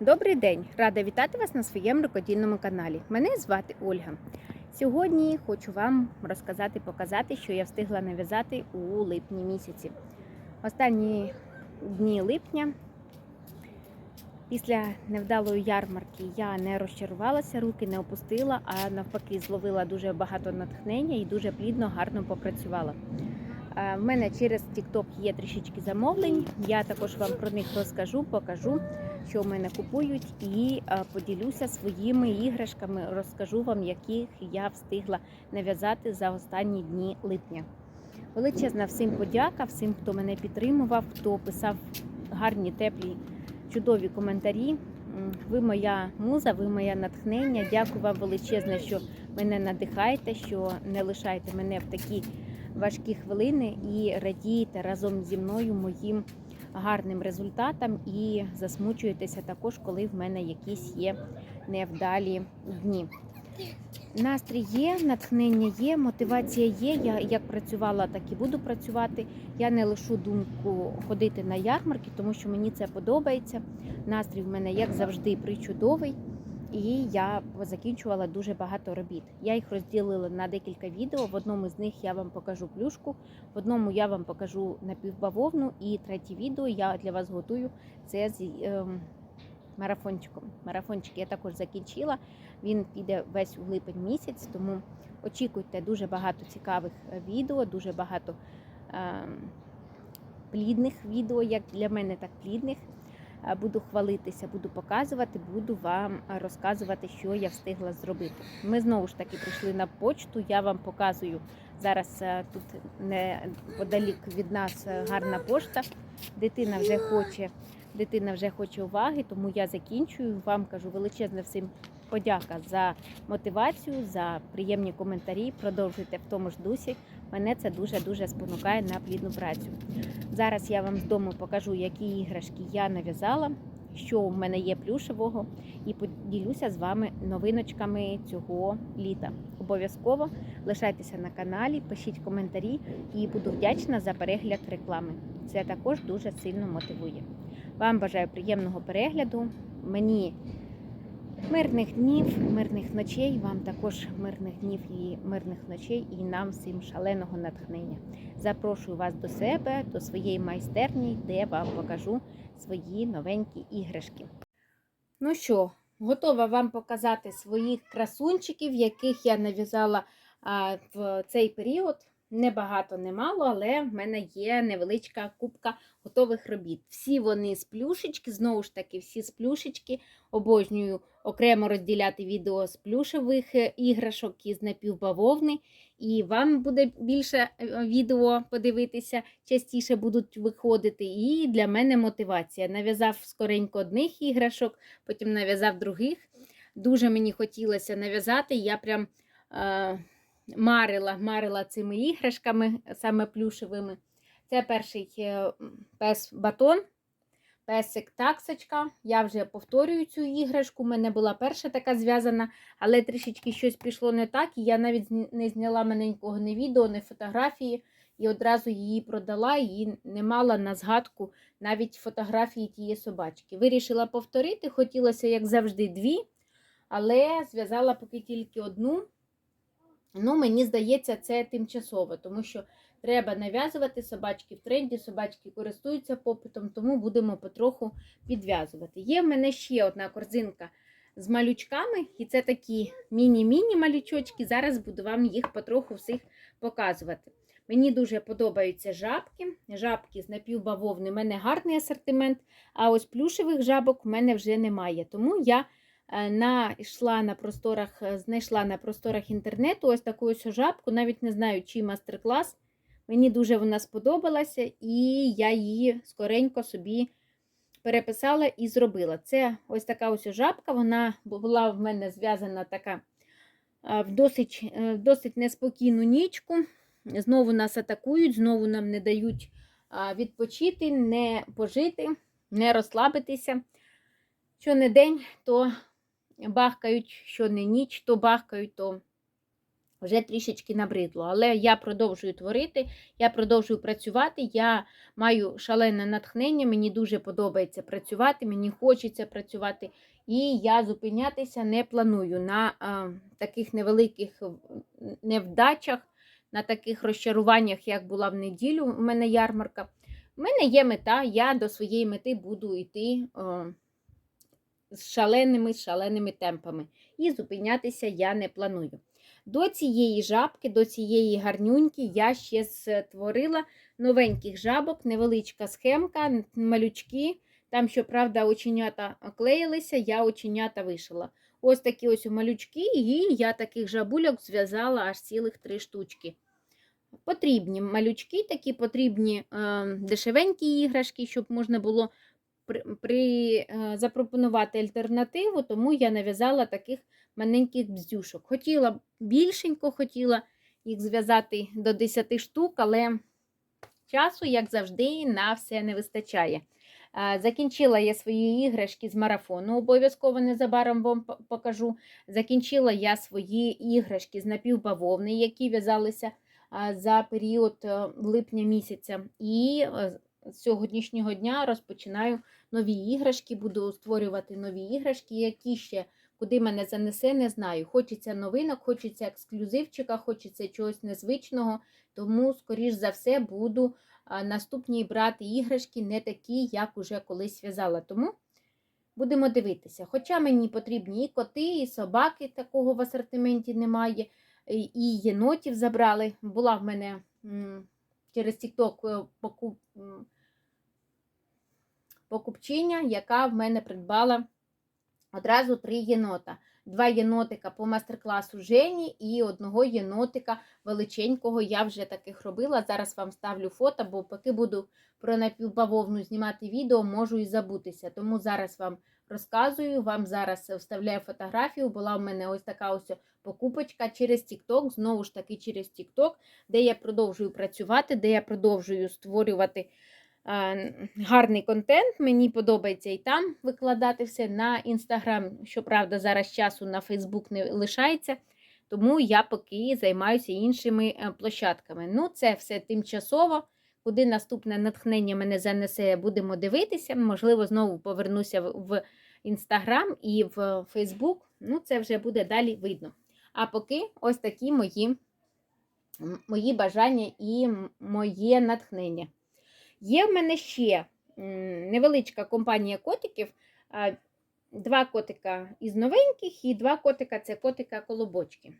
Добрий день! Рада вітати вас на своєму рукодільному каналі. Мене звати Ольга. Сьогодні хочу вам розказати, показати, що я встигла нав'язати у липні місяці. Останні дні липня, після невдалої ярмарки, я не розчарувалася, руки не опустила, а навпаки, зловила дуже багато натхнення і дуже плідно, гарно попрацювала. Е, В мене через TikTok є трішечки замовлень. Я також вам про них розкажу, покажу, що в мене купують, і е, поділюся своїми іграшками. Розкажу вам, яких я встигла нав'язати за останні дні липня. Величезна всім подяка, всім, хто мене підтримував, хто писав гарні, теплі, чудові коментарі. Ви моя муза, ви моє натхнення. Дякую вам величезне, що мене надихаєте, що не лишаєте мене в такі важкі хвилини і радієте разом зі мною моїм гарним результатам і засмучуєтеся також, коли в мене якісь є невдалі дні. Настрій є, натхнення є, мотивація є. Я як працювала, так і буду працювати. Я не лишу думку ходити на ярмарки, тому що мені це подобається. Настрій в мене, як завжди, причудовий. І я закінчувала дуже багато робіт. Я їх розділила на декілька відео. В одному з них я вам покажу плюшку, в одному я вам покажу напівбавовну, і третє відео я для вас готую це з ем, марафончиком. Марафончик я також закінчила. Він піде весь у липень місяць, тому очікуйте дуже багато цікавих е, відео, дуже багато ем, плідних відео, як для мене, так плідних. Е, Буду хвалитися, буду показувати, буду вам розказувати, що я встигла зробити. Ми знову ж таки прийшли на почту. Я вам показую зараз е, тут неподалік від нас е, гарна пошта. Дитина вже хоче, дитина вже хоче уваги, тому я закінчую. Вам кажу величезне всім подяка за мотивацію, за приємні коментарі. Продовжуйте в тому ж дусі. Мене це дуже дуже спонукає на плідну працю. Зараз я вам з дому покажу, які іграшки я нав'язала, що в мене є плюшевого, і поділюся з вами новиночками цього літа. Обов'язково лишайтеся на каналі, пишіть коментарі і буду вдячна за перегляд реклами. Це також дуже сильно мотивує. Вам бажаю приємного перегляду. Мені мирних днів, мирних ночей, вам також мирних днів і мирних ночей, і нам всім шаленого натхнення. Запрошую вас до себе, до своєї майстерні, де вам покажу свої новенькі іграшки. Ну що, готова вам показати своїх красунчиків, яких я нав'язала в цей період. Небагато, немало, але в мене є невеличка кубка готових робіт. Всі вони з плюшечки, знову ж таки, всі з плюшечки. Обожнюю окремо розділяти відео з плюшевих е, іграшок із напівбавовни. І вам буде більше е, відео подивитися, частіше будуть виходити. І для мене мотивація. Нав'язав скоренько одних іграшок, потім нав'язав других. Дуже мені хотілося нав'язати. Я прям е, марила, марила цими іграшками, саме плюшевими. Це перший е, пес батон. Песик таксочка. Я вже повторюю цю іграшку. У мене була перша така зв'язана, але трішечки щось пішло не так. І я навіть не зняла маленького не відео, не фотографії. І одразу її продала, і не мала на згадку навіть фотографії тієї собачки. Вирішила повторити, хотілося, як завжди, дві, але зв'язала поки тільки одну. Ну, мені здається, це тимчасово, тому що треба нав'язувати собачки в тренді, собачки користуються попитом, тому будемо потроху підв'язувати. Є в мене ще одна корзинка з малючками, і це такі міні-міні малючочки. Зараз буду вам їх потроху всіх показувати. Мені дуже подобаються жабки. Жабки з напівбавовни, в мене гарний асортимент, а ось плюшевих жабок в мене вже немає. Тому я е, знайшла на просторах, е, знайшла на просторах інтернету ось таку ось жабку, навіть не знаю, чий мастер-клас. Мені дуже вона сподобалася, і я її скоренько собі переписала і зробила. Це ось така ось жабка, вона була в мене зв'язана така в досить, е, в досить неспокійну нічку. Знову нас атакують, знову нам не дають відпочити, не пожити, не розслабитися. Що не день, то бахкають, що не ніч, то бахкають, то вже трішечки набридло. Але я продовжую творити, я продовжую працювати. Я маю шалене натхнення, мені дуже подобається працювати, мені хочеться працювати. І я зупинятися не планую на а, таких невеликих невдачах, на таких розчаруваннях, як була в неділю. У мене ярмарка. У мене є мета, я до своєї мети буду йти о, з шаленими, шаленими темпами. І зупинятися я не планую. До цієї жабки, до цієї гарнюньки я ще створила новеньких жабок, невеличка схемка, малючки. Там, щоправда, оченята клеїлися, я оченята вишила. Ось такі ось малючки, і я таких жабульок зв'язала аж цілих три штучки. Потрібні малючки, такі потрібні е, дешевенькі іграшки, щоб можна було при, е, запропонувати альтернативу, тому я нав'язала таких маленьких бздюшок. Хотіла більшенько, хотіла їх зв'язати до 10 штук, але часу, як завжди, на все не вистачає. Е, Закінчила я свої іграшки з марафону, обов'язково незабаром вам покажу. Закінчила я свої іграшки з напівбавовни, які в'язалися за період е, липня місяця. І е, з сьогоднішнього дня розпочинаю нові іграшки, буду створювати нові іграшки, які ще куди мене занесе, не знаю. Хочеться новинок, хочеться ексклюзивчика, хочеться чогось незвичного, тому, скоріш за все, буду наступні брати іграшки не такі, як уже колись в'язала. Тому будемо дивитися. Хоча мені потрібні і коти, і собаки, такого в асортименті немає, і єнотів забрали. Була в мене через TikTok покуп, м, покупчиня, яка в мене придбала одразу три єнота. Два єнотика по мастер-класу Жені і одного єнотика величенького я вже таких робила. Зараз вам ставлю фото, бо поки буду про напівбавовну знімати відео, можу і забутися. Тому зараз вам розказую, вам зараз вставляю фотографію. Була в мене ось така ось покупочка через TikTok, знову ж таки через TikTok, де я продовжую працювати, де я продовжую створювати гарний контент. Мені подобається і там викладати все на Інстаграм. Щоправда, зараз часу на Фейсбук не лишається. Тому я поки займаюся іншими е, площадками. Ну, це все тимчасово. Куди наступне натхнення мене занесе, будемо дивитися. Можливо, знову повернуся в- Інстаграм і в Фейсбук. Ну, це вже буде далі видно. А поки ось такі мої, мої бажання і моє натхнення. Є в мене ще невеличка компанія котиків. Два котика із новеньких і два котика це котика колобочки.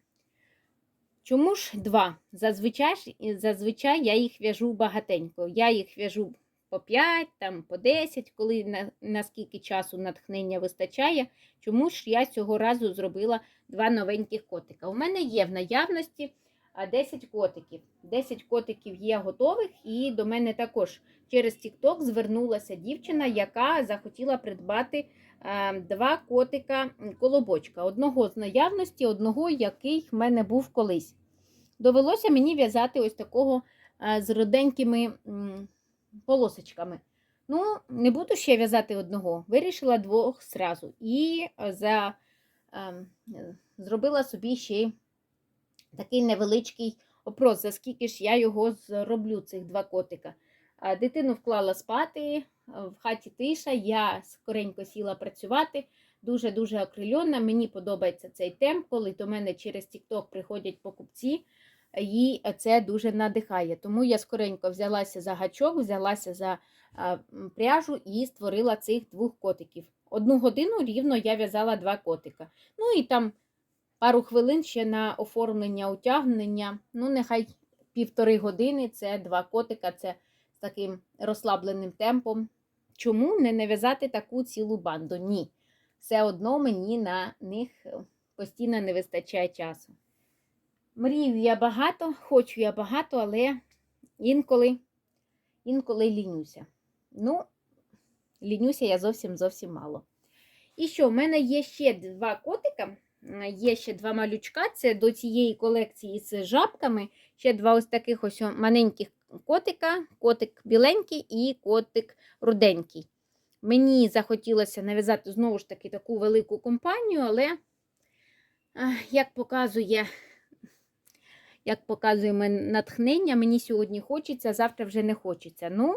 Чому ж два? Зазвичай, зазвичай я їх в'яжу багатенько. Я їх в'яжу по 5, там, по 10, коли на, наскільки часу натхнення вистачає. Чому ж я цього разу зробила два новеньких котика? У мене є в наявності 10 котиків. 10 котиків є готових, і до мене також через TikTok звернулася дівчина, яка захотіла придбати е, два котика колобочка. Одного з наявності, одного, який в мене був колись. Довелося мені в'язати ось такого е, з роденькими полосочками. Ну, не буду ще в'язати одного. Вирішила двох зразу. І за, е, е, зробила собі ще такий невеличкий опрос, за скільки ж я його зроблю, цих два котика. Дитину вклала спати, е, в хаті тиша, я скоренько сіла працювати, дуже-дуже окрильона. Мені подобається цей темп, коли до мене через TikTok приходять покупці, і це дуже надихає. Тому я скоренько взялася за гачок, взялася за пряжу і створила цих двох котиків. Одну годину рівно я в'язала два котика. Ну і там пару хвилин ще на оформлення утягнення. Ну, нехай півтори години це два котика, це з таким розслабленим темпом. Чому не нав'язати таку цілу банду? Ні. Все одно мені на них постійно не вистачає часу. Мрію я багато, хочу я багато, але інколи, інколи лінюся. Ну, лінюся я зовсім зовсім мало. І що, в мене є ще два котика. Є ще два малючка. Це до цієї колекції з жабками. Ще два ось таких ось маленьких котика, котик біленький і котик руденький. Мені захотілося нав'язати знову ж таки таку велику компанію, але, як показує як показує мене натхнення, мені сьогодні хочеться, завтра вже не хочеться. Ну,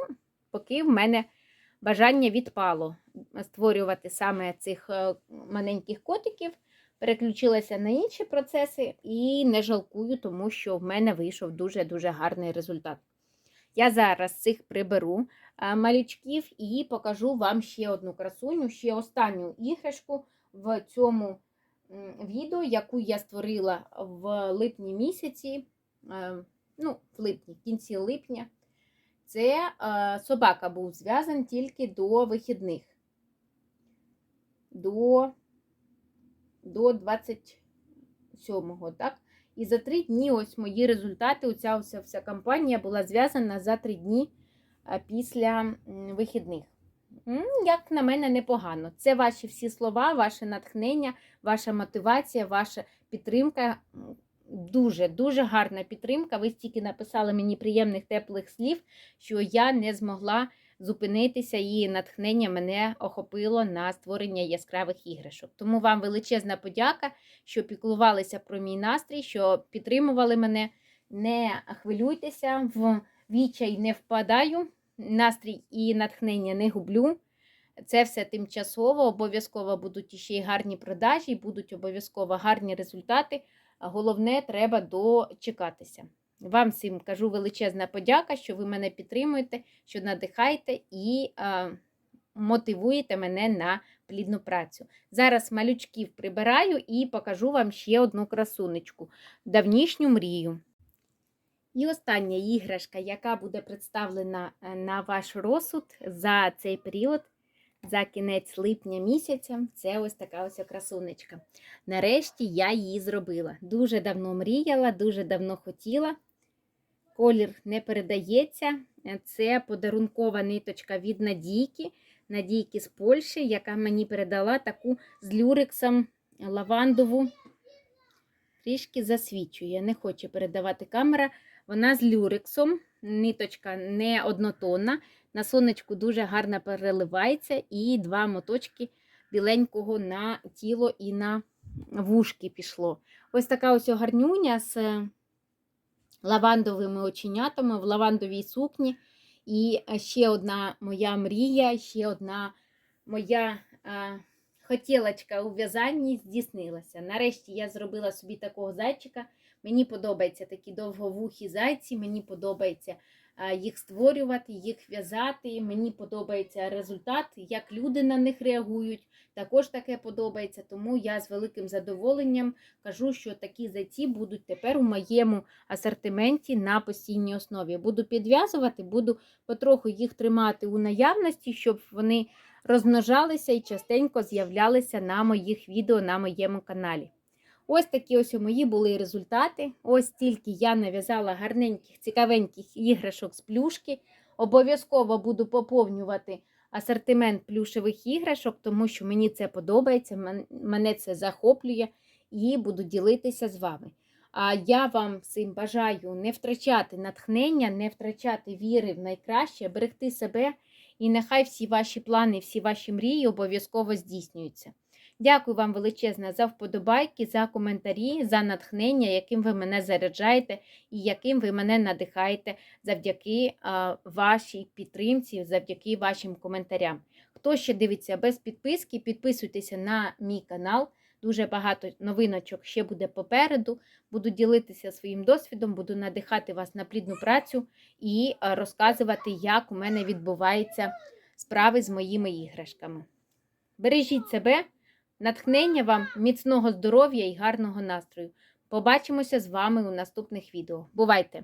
поки в мене бажання відпало створювати саме цих е, маленьких котиків, переключилася на інші процеси і не жалкую, тому що в мене вийшов дуже-дуже гарний результат. Я зараз цих приберу малючків і покажу вам ще одну красуню, ще останню іграшку в цьому відео, яку я створила в липні місяці, ну, в липні, в кінці липня. Це собака був зв'язаний тільки до вихідних. До, до 27-го, так? І за три дні ось мої результати. Оця вся, вся кампанія була зв'язана за три дні після вихідних. Як на мене, непогано. Це ваші всі слова, ваше натхнення, ваша мотивація, ваша підтримка. Дуже, дуже гарна підтримка. Ви стільки написали мені приємних теплих слів, що я не змогла зупинитися, і натхнення мене охопило на створення яскравих іграшок. Тому вам величезна подяка, що піклувалися про мій настрій, що підтримували мене. Не хвилюйтеся, в відчай не впадаю, настрій і натхнення не гублю. Це все тимчасово, обов'язково будуть іще й гарні продажі, будуть обов'язково гарні результати. Головне, треба дочекатися. Вам всім кажу величезна подяка, що ви мене підтримуєте, що надихаєте і а, мотивуєте мене на плідну працю. Зараз малючків прибираю і покажу вам ще одну красунечку давнішню мрію. І остання іграшка, яка буде представлена е, на ваш розсуд за цей період, за кінець липня місяця, це ось така ось красунечка. Нарешті я її зробила. Дуже давно мріяла, дуже давно хотіла. Колір не передається. Це подарункова ниточка від Надійки. Надійки з Польщі, яка мені передала таку з люрексом лавандову. Трішки засвічує, не хоче передавати камера. Вона з люрексом, ниточка не однотонна. На сонечку дуже гарно переливається, і два моточки біленького на тіло і на вушки пішло. Ось така ось гарнюня з лавандовими оченятами в лавандовій сукні. І ще одна моя мрія, ще одна моя а, хотілочка у в'язанні здійснилася. Нарешті я зробила собі такого зайчика. Мені подобаються такі довговухі зайці, мені подобається їх створювати, їх в'язати. Мені подобається результат, як люди на них реагують. Також таке подобається, тому я з великим задоволенням кажу, що такі зайці будуть тепер у моєму асортименті на постійній основі. Буду підв'язувати, буду потроху їх тримати у наявності, щоб вони розмножалися і частенько з'являлися на моїх відео на моєму каналі. Ось такі ось у мої були результати. Ось тільки я нав'язала гарненьких, цікавеньких іграшок з плюшки. Обов'язково буду поповнювати асортимент плюшевих іграшок, тому що мені це подобається, мене це захоплює і буду ділитися з вами. А я вам всім бажаю не втрачати натхнення, не втрачати віри в найкраще, берегти себе, і нехай всі ваші плани, всі ваші мрії обов'язково здійснюються. Дякую вам величезне за вподобайки, за коментарі, за натхнення, яким ви мене заряджаєте і яким ви мене надихаєте завдяки вашій підтримці, завдяки вашим коментарям. Хто ще дивиться без підписки, підписуйтеся на мій канал. Дуже багато новиночок ще буде попереду. Буду ділитися своїм досвідом, буду надихати вас на плідну працю і розказувати, як у мене відбуваються справи з моїми іграшками. Бережіть себе, натхнення вам, міцного здоров'я і гарного настрою. Побачимося з вами у наступних відео. Бувайте!